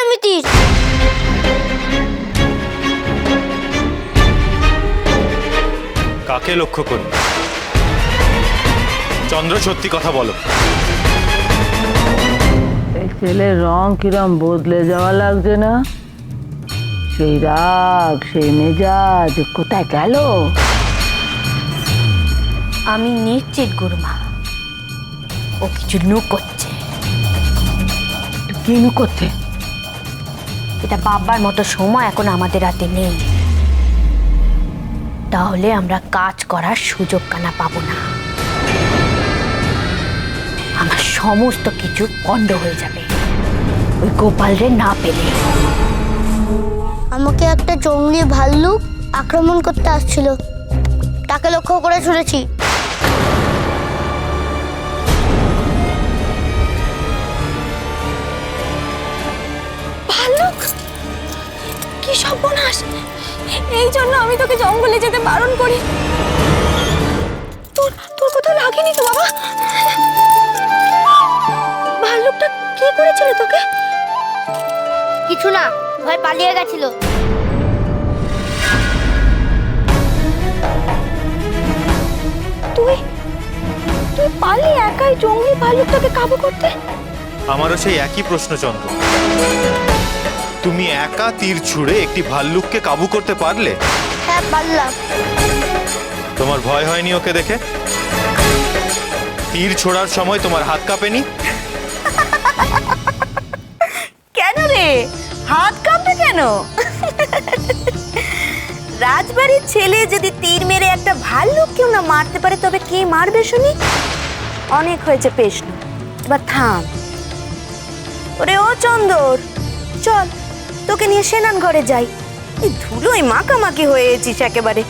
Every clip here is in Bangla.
চেঁচামেচিস কাকে লক্ষ্য করি চন্দ্র সত্যি কথা বলো। এই ছেলের রং কিরম বদলে যাওয়া লাগছে না? সেই রাগ সেই মেজাজ কোথায় গেল? আমি নিশ্চিত গুরুমা। ও কিছু লুক করছে কিনু করতে এটা বাবার মতো সময় এখন আমাদের হাতে নেই। তাহলে আমরা কাজ করার সুযোগ কানা পাবো না। আমার সমস্ত কিছু পণ্ড হয়ে যাবে। ওই গোপাল রে না পেলে। আমাকে একটা জঙ্গলি ভাল্লুক আক্রমণ করতে আসছিল। তাকে লক্ষ্য করে শুনেছি। আমি তোকে জঙ্গলে যেতে বারণ করি। তোর তোর কোথাও লাগেনি তো বাবা? ভাল্লুকটা কি করেছিল তোকে? কিছু না ভয় পালিয়ে গেছিল। তুই তুই পারলি একাই জঙ্গলি ভাল্লুকটাকে কাবু করতে? আমারও সেই একই প্রশ্ন চন্দ্র। তুমি একা তীর ছুঁড়ে একটি ভাল্লুককে কাবু করতে পারলে? হ্যাঁ পারলাম। তোমার ভয় হয়নি ওকে দেখে? তীর ছোড়ার সময় তোমার হাত কাঁপেনি? কেন রে? হাত কাঁপবে কেন? রাজবাড়ির ছেলে যদি তীর মেরে একটা ভাল্লুক কেউ না মারতে পারে তবে কে মারবে শুনি? অনেক হয়েছে পেশনু এবার থাম। ওরে ও চন্দর চল তোকে নিয়ে সেনান ঘরে যাই। ধুলোয় মাখামাখি হয়েছিস একেবারে।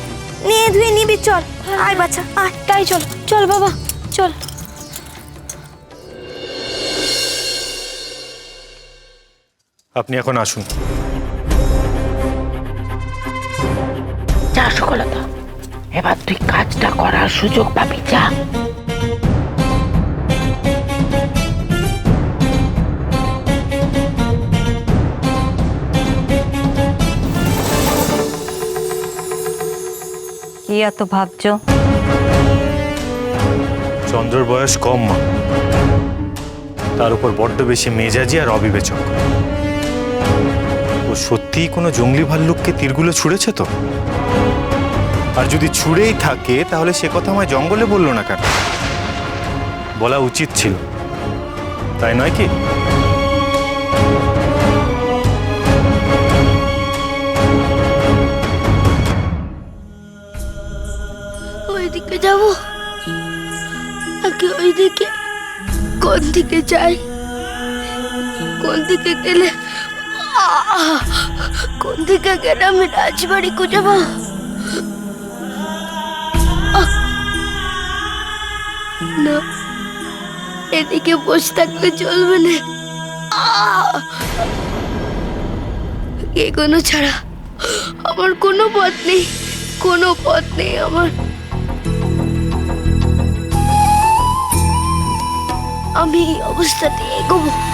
নিয়ে ধুয়ে নিবি চল। আয় বাচ্চা আয়। তাই চল চল বাবা চল। আপনি এখন আসুন। যা সফলতা এবার তুই কাজটা করার সুযোগ পাবি যা। এত ভাবছ। চন্দ্রর বয়স কম মা। তার উপর বড্ড বেশি মেজাজি আর অবিবেচক। ও সত্যিই কোনো জঙ্গলি ভাল্লুককে তীরগুলো ছুঁড়েছে তো? আর যদি ছুঁড়েই থাকে, তাহলে সে কথা আমায় জঙ্গলে বলল না কেন? বলা উচিত ছিল। তাই নয় কি? যাব নাকি ওইদিকে কোন দিকে যাই কোন দিকে গেলে! কোন দিকে গেলে আমি রাজবাড়ি খুঁজে পাবো না, এদিকে বসে থাকলে চলবে না! এগোনো ছাড়া আমার কোনো পথ নেই, কোনো পথ নেই আমার আমি এই অবস্থাতে এগোবো।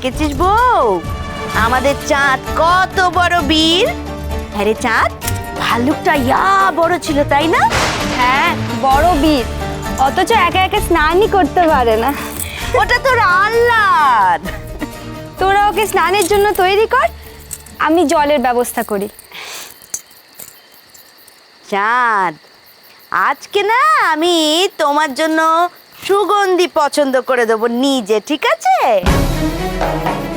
দেখেছিস বউ? আমাদের চাঁদ কত বড় বীর। হ্যাঁ চাঁদ ভাল্লুকটা ইয়া বড় ছিল তাই না? হ্যাঁ বড় বীর। অথচ একা একা স্নানই করতে পারে না। ওটা তোর আল্লাহ তোরা ওকে স্নানের জন্য তৈরি কর আমি জলের ব্যবস্থা করি। চাঁদ আজকে না আমি তোমার জন্য সুগন্ধি পছন্দ করে দেবো নিজে ঠিক আছে? Thank you.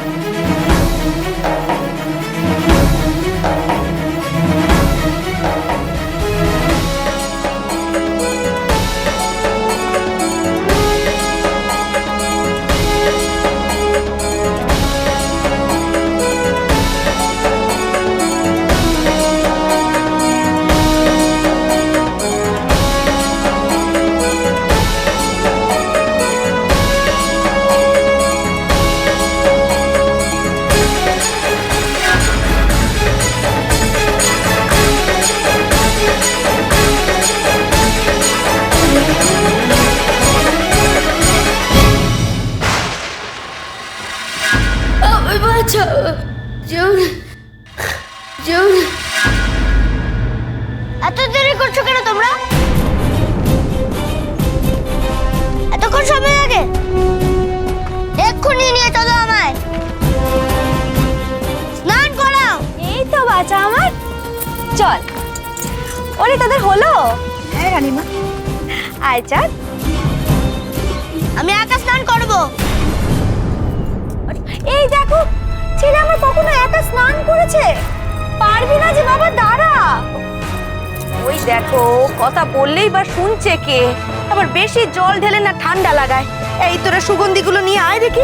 চল। ওরে তোদের হলো? হ্যাঁ রানীমা। আয় চল। আমি একা স্নান করব। এই দেখো ছেলে আমার কখনো একা স্নান করেছে? পারবি না যে বাবা দাঁড়া। ওই দেখো কথা বললেই বা শুনছে কে? আবার বেশি জল ঢেলে না ঠান্ডা লাগায়। এই তোরা সুগন্ধিগুলো নিয়ে আয় দেখি।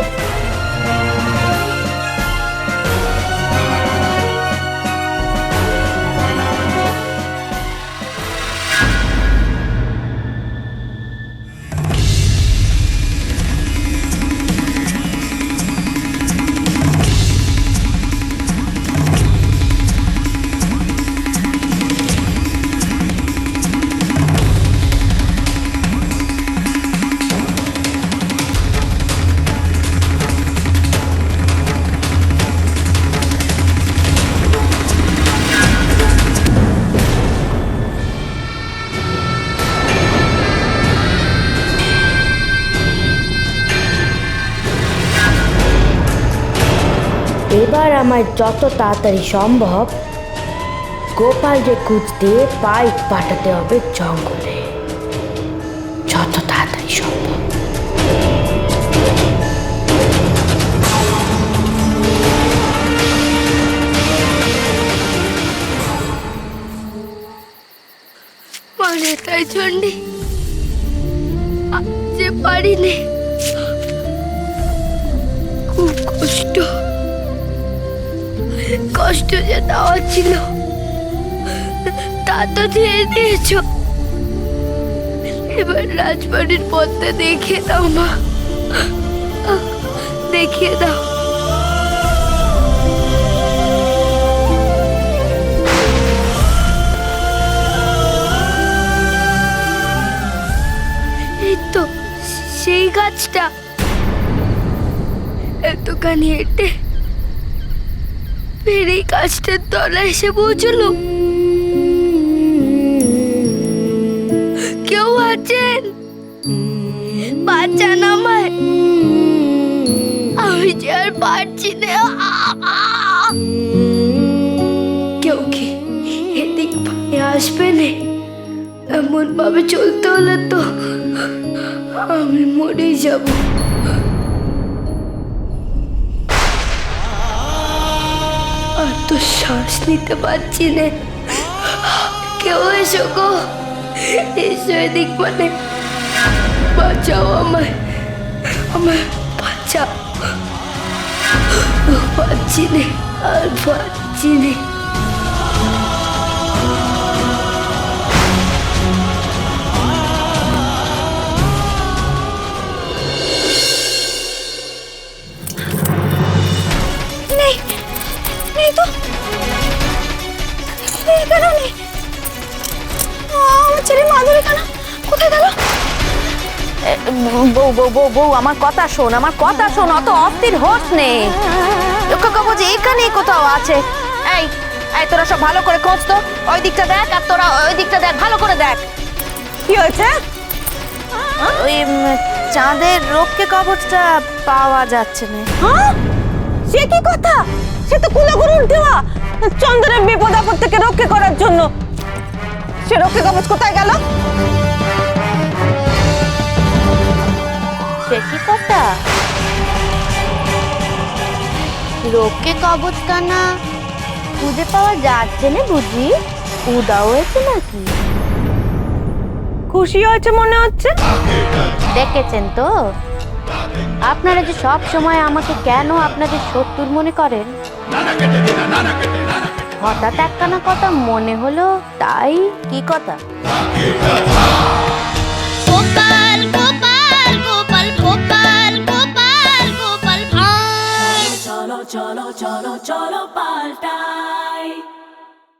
এবার আমার যত তাড়াতাড়ি সম্ভব গোপালকে খুঁজতে পাইপ পাঠাতে হবে জঙ্গলে। যত তাড়াতাড়ি সম্ভব। পারিনি, খুব কষ্ট। কষ্ট যে দেওয়া ছিল, তা তো দিয়ে দিয়েছ। এবার রাজবাড়ির পথটা দেখিয়ে দাও, মা। দেখিয়ে দাও। সেই গাছটা। এতখানি হেঁটে ফের এই গাছটার তলায় এসে পৌঁছলো। কেউ আছেন? বাঁচান আমায়। আমি যে আর পারছি না। কেউ কি এদিক আসবে না? এমন ভাবে চলতে হলে তো আমি মরেই যাব। তো শ্বাস নিতে পারছি না। কেউ এসো গো। এসো এদিক মানে। বাঁচাও আমায়। আমার বাঁচাও। পাচ্ছি না, আর পাচ্ছি না। বউ বউ বউ বউ আমার কথা শোন আমার কথা শোন অত অস্থির হোস নে। লক্ষ্য কবচ এখানেই কোথাও আছে। এই এই তোরা সব ভালো করে খোঁজ তো ওই দিকটা দেখ আর তোরা ওই দিকটা দেখ ভালো করে দেখ। কি হয়েছে? ওই চাঁদের রক্ষে কবচটা পাওয়া যাচ্ছে না। সে কি কথা? সে তো কুলগুরুর দেওয়া চন্দ্রের বিপদ আপদ থেকে রক্ষা করার জন্য। সে রক্ষা কবচ কোথায় গেল? রোগকে কবচটা না খুঁজে পাওয়া যাচ্ছে না বুঝি? উদা হয়েছে নাকি? খুশি হয়েছে মনে হচ্ছে? দেখেছেন তো? আপনারা যে সব সময় আমাকে কেন আপনাদের শত্রুর মনে করেন? হঠাৎ একখানা কথা মনে হলো, তাই কি কথা? চলো চলো চলো পাল্টা।